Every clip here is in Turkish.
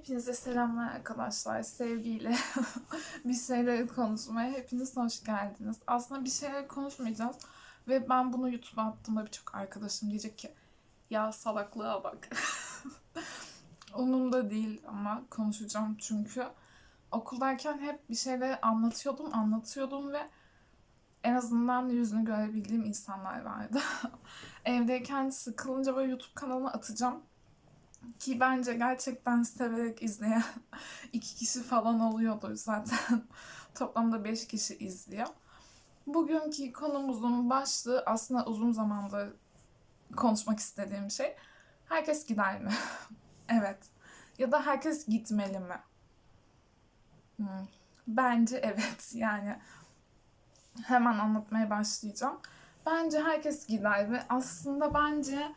Hepinize selamlar arkadaşlar. Sevgiyle bir şeyleri konuşmaya hepiniz hoş geldiniz. Aslında bir şeyler konuşmayacağız. Ve ben bunu YouTube'a attığımda birçok arkadaşım diyecek ki ya salaklığa bak. Umurumda değil ama konuşacağım çünkü okuldayken hep bir şeyleri anlatıyordum, anlatıyordum ve en azından yüzünü görebildiğim insanlar vardı. Evdeyken sıkılınca böyle YouTube kanalına atacağım. Ki bence gerçekten severek izleyen iki kişi falan oluyordur zaten. Toplamda beş kişi izliyor. Bugünkü konumuzun başlığı aslında uzun zamandır konuşmak istediğim şey. Herkes gider mi? evet. Ya da herkes gitmeli mi? Hmm. Bence evet. Yani hemen anlatmaya başlayacağım. Bence herkes gider ve aslında bence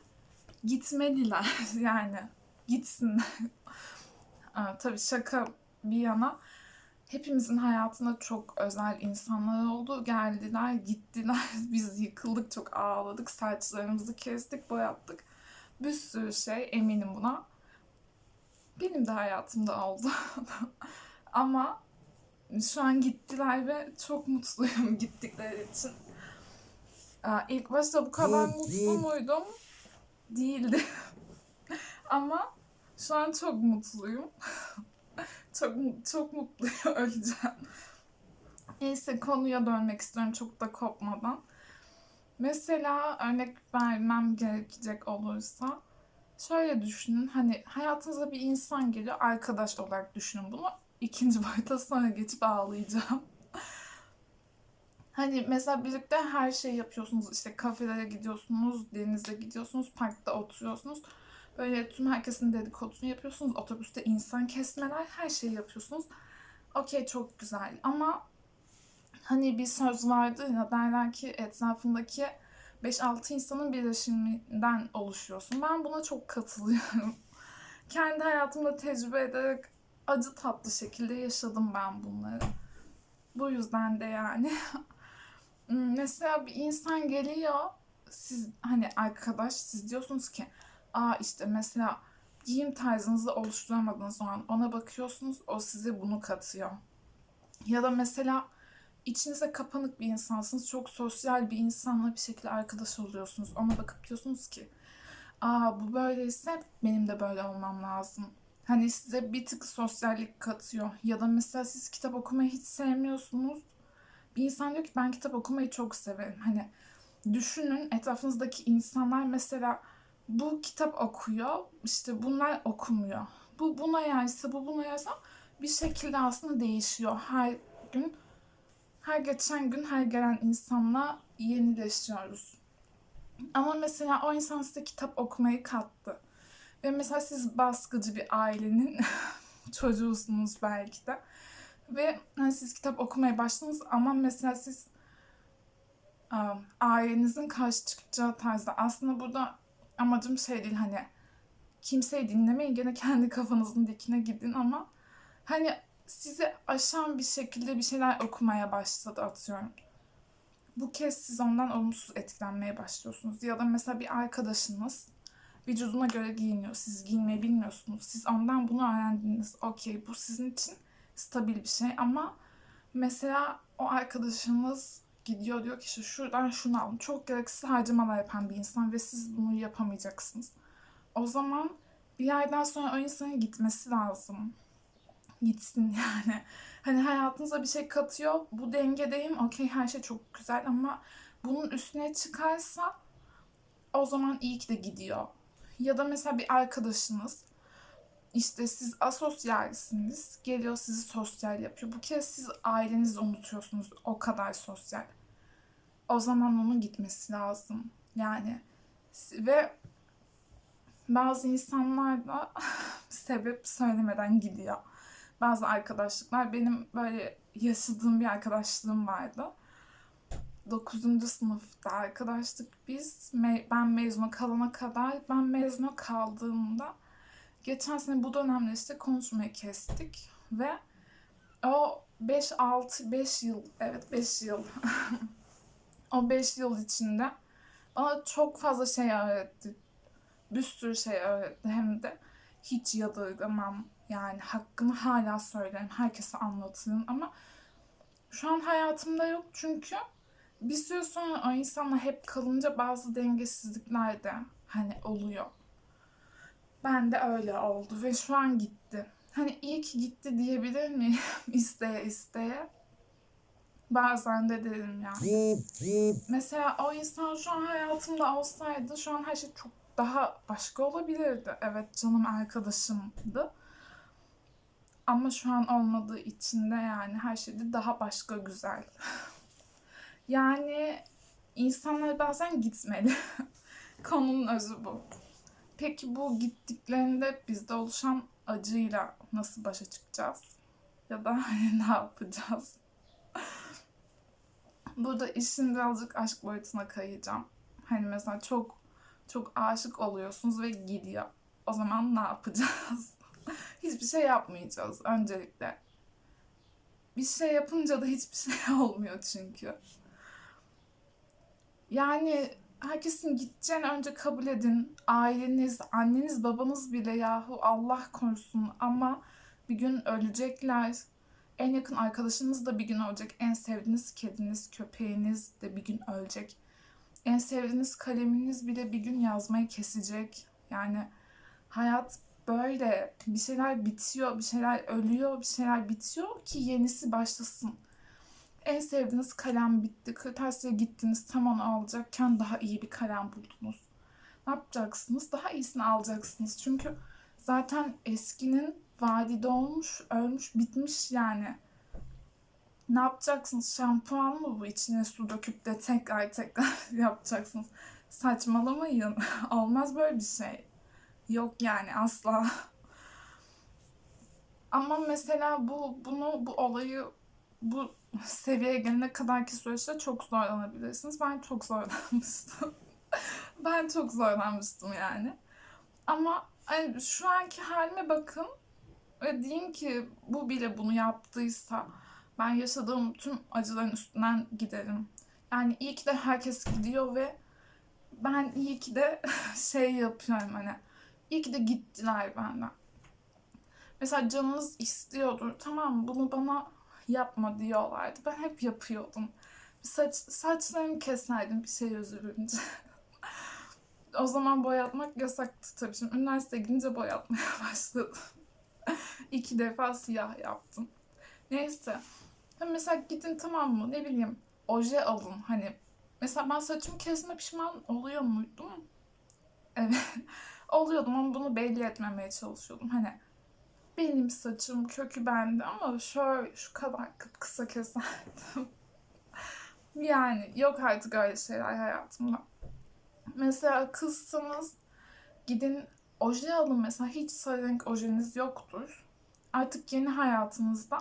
gitmeliler yani gitsinler. Aa, tabii şaka bir yana hepimizin hayatında çok özel insanlar oldu. Geldiler, gittiler. Biz yıkıldık, çok ağladık. Saçlarımızı kestik, boyattık. Bir sürü şey eminim buna. Benim de hayatımda oldu. Ama şu an gittiler ve çok mutluyum gittikleri için. Aa, İlk başta bu kadar mutlu muydum? Değildi. Ama şu an çok mutluyum. çok çok mutluyum. Öleceğim. Neyse konuya dönmek istiyorum çok da kopmadan. Mesela örnek vermem gerekecek olursa şöyle düşünün hani hayatınıza bir insan geliyor arkadaş olarak düşünün bunu. İkinci boyuta sonra geçip ağlayacağım. Hani mesela birlikte her şeyi yapıyorsunuz. İşte kafelere gidiyorsunuz, denize gidiyorsunuz, parkta oturuyorsunuz. Böyle tüm herkesin dedikodusunu yapıyorsunuz. Otobüste insan kesmeler, her şeyi yapıyorsunuz. Okey çok güzel ama hani bir söz vardı ya derler ki etrafındaki 5-6 insanın birleşiminden oluşuyorsun. Ben buna çok katılıyorum. Kendi hayatımda tecrübe ederek acı tatlı şekilde yaşadım ben bunları. Bu yüzden de yani mesela bir insan geliyor siz hani arkadaş siz diyorsunuz ki aa işte mesela giyim tarzınızı oluşturamadığınız zaman ona bakıyorsunuz o size bunu katıyor. Ya da mesela içinize kapanık bir insansınız. Çok sosyal bir insanla bir şekilde arkadaş oluyorsunuz. Ona bakıp diyorsunuz ki aa bu böyleyse benim de böyle olmam lazım. Hani size bir tık sosyallik katıyor. Ya da mesela siz kitap okumayı hiç sevmiyorsunuz. Bir insan diyor ki ben kitap okumayı çok severim. Hani düşünün etrafınızdaki insanlar mesela bu kitap okuyor, işte bunlar okumuyor. Bu buna yaysa, bu buna yaysa bir şekilde aslında değişiyor. Her gün, her geçen gün her gelen insanla yenileşiyoruz. Ama mesela o insan size kitap okumayı kattı. Ve mesela siz baskıcı bir ailenin çocuğusunuz belki de. Ve hani siz kitap okumaya başladınız ama mesela siz um, ailenizin karşı çıkacağı tarzda aslında burada amacım şey değil hani kimseyi dinlemeyin gene kendi kafanızın dikine gidin ama hani sizi aşan bir şekilde bir şeyler okumaya başladı atıyorum. Bu kez siz ondan olumsuz etkilenmeye başlıyorsunuz. Ya da mesela bir arkadaşınız vücuduna göre giyiniyor. Siz giyinmeyi bilmiyorsunuz. Siz ondan bunu öğrendiniz. Okey bu sizin için stabil bir şey ama mesela o arkadaşınız gidiyor diyor ki işte şuradan şunu alın. Çok gereksiz harcamalar yapan bir insan ve siz bunu yapamayacaksınız. O zaman bir yerden sonra o insanın gitmesi lazım. Gitsin yani. Hani hayatınıza bir şey katıyor. Bu dengedeyim. Okey her şey çok güzel ama bunun üstüne çıkarsa o zaman iyi ki de gidiyor. Ya da mesela bir arkadaşınız işte siz asosyalsiniz. Geliyor sizi sosyal yapıyor. Bu kez siz ailenizi unutuyorsunuz. O kadar sosyal. O zaman onun gitmesi lazım. Yani ve bazı insanlar da sebep söylemeden gidiyor. Bazı arkadaşlıklar benim böyle yaşadığım bir arkadaşlığım vardı. 9. sınıfta arkadaşlık biz. Ben mezuna kalana kadar ben mezuna kaldığımda geçen sene bu dönemde işte konuşmayı kestik ve o 5 6 5 yıl evet 5 yıl o 5 yıl içinde bana çok fazla şey öğretti. Bir sürü şey öğretti hem de. hiç yadırgamam. Yani hakkını hala söylerim. Herkese anlatırım ama şu an hayatımda yok çünkü bir süre sonra o insanla hep kalınca bazı dengesizlikler de hani oluyor. Ben de öyle oldu ve şu an gitti. Hani iyi ki gitti diyebilir miyim isteye isteye? Bazen de derim yani. Mesela o insan şu an hayatımda olsaydı şu an her şey çok daha başka olabilirdi. Evet canım arkadaşımdı. Ama şu an olmadığı için de yani her şey de daha başka güzel. yani insanlar bazen gitmeli. Konunun özü bu. Peki bu gittiklerinde bizde oluşan acıyla nasıl başa çıkacağız? Ya da hani ne yapacağız? Burada işin birazcık aşk boyutuna kayacağım. Hani mesela çok çok aşık oluyorsunuz ve gidiyor. O zaman ne yapacağız? hiçbir şey yapmayacağız öncelikle. Bir şey yapınca da hiçbir şey olmuyor çünkü. Yani herkesin gideceğini önce kabul edin. Aileniz, anneniz, babanız bile yahu Allah korusun ama bir gün ölecekler. En yakın arkadaşınız da bir gün ölecek. En sevdiğiniz kediniz, köpeğiniz de bir gün ölecek. En sevdiğiniz kaleminiz bile bir gün yazmayı kesecek. Yani hayat böyle bir şeyler bitiyor, bir şeyler ölüyor, bir şeyler bitiyor ki yenisi başlasın. En sevdiğiniz kalem bitti. Kırtasiye gittiniz tam onu alacakken daha iyi bir kalem buldunuz. Ne yapacaksınız? Daha iyisini alacaksınız. Çünkü zaten eskinin vadide olmuş, ölmüş, bitmiş yani. Ne yapacaksınız? Şampuan mı bu? İçine su döküp de tekrar tekrar yapacaksınız. Saçmalamayın. Olmaz böyle bir şey. Yok yani asla. Ama mesela bu bunu bu olayı bu seviyeye gelene kadarki süreçte çok zorlanabilirsiniz. Ben çok zorlanmıştım. ben çok zorlanmıştım yani. Ama hani şu anki halime bakın ve deyin ki bu bile bunu yaptıysa ben yaşadığım tüm acıların üstünden giderim. Yani iyi ki de herkes gidiyor ve ben iyi ki de şey yapıyorum hani iyi ki de gittiler benden. Mesela canınız istiyordur tamam bunu bana yapma diyorlardı. Ben hep yapıyordum. Saç, saçlarımı keserdim bir şey üzülünce. o zaman boyatmak yasaktı tabii. Şimdi üniversiteye gidince boyatmaya başladım. İki defa siyah yaptım. Neyse. Ha mesela gidin tamam mı ne bileyim oje alın. Hani mesela ben saçımı kesme pişman oluyor muydum? Evet. Oluyordum ama bunu belli etmemeye çalışıyordum. Hani benim saçım kökü bende ama şöyle şu kadar kısa keserdim. yani yok artık öyle şeyler hayatımda. Mesela kızsanız gidin oje alın mesela hiç sarı renk ojeniz yoktur. Artık yeni hayatınızda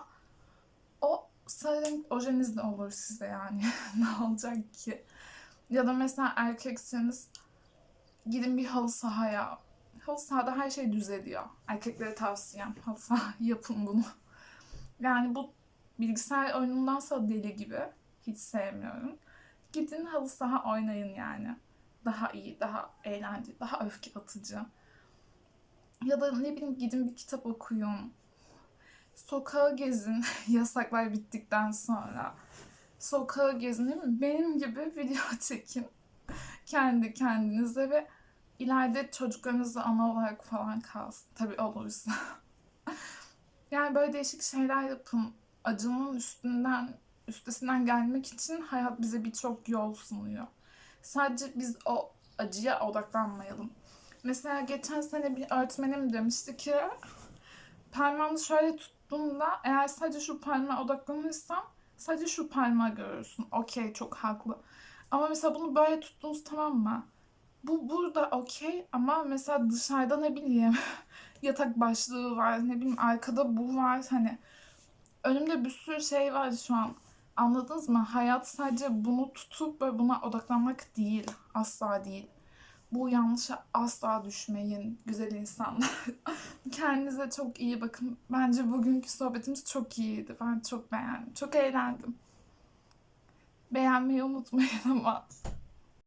o sarı renk ojeniz de olur size yani. ne olacak ki? Ya da mesela erkekseniz gidin bir halı sahaya halı sahada her şey düzeliyor. Erkeklere tavsiyem halı saha yapın bunu. Yani bu bilgisayar oyunundansa deli gibi. Hiç sevmiyorum. Gidin halı saha oynayın yani. Daha iyi, daha eğlenceli, daha öfke atıcı. Ya da ne bileyim gidin bir kitap okuyun. Sokağı gezin yasaklar bittikten sonra. Sokağı gezin değil mi? Benim gibi video çekin. Kendi kendinize ve ileride çocuklarınızla ana olarak falan kalsın. Tabii olursa. yani böyle değişik şeyler yapın. Acının üstünden, üstesinden gelmek için hayat bize birçok yol sunuyor. Sadece biz o acıya odaklanmayalım. Mesela geçen sene bir öğretmenim demişti ki parmağını şöyle tuttuğunda eğer sadece şu parmağa odaklanırsam sadece şu parmağı görürsün. Okey çok haklı. Ama mesela bunu böyle tuttunuz tamam mı? Bu burada okey ama mesela dışarıda ne bileyim yatak başlığı var ne bileyim arkada bu var hani önümde bir sürü şey var şu an. Anladınız mı? Hayat sadece bunu tutup ve buna odaklanmak değil. Asla değil. Bu yanlışa asla düşmeyin güzel insanlar. Kendinize çok iyi bakın. Bence bugünkü sohbetimiz çok iyiydi. Ben çok beğendim. Çok eğlendim. Beğenmeyi unutmayın ama.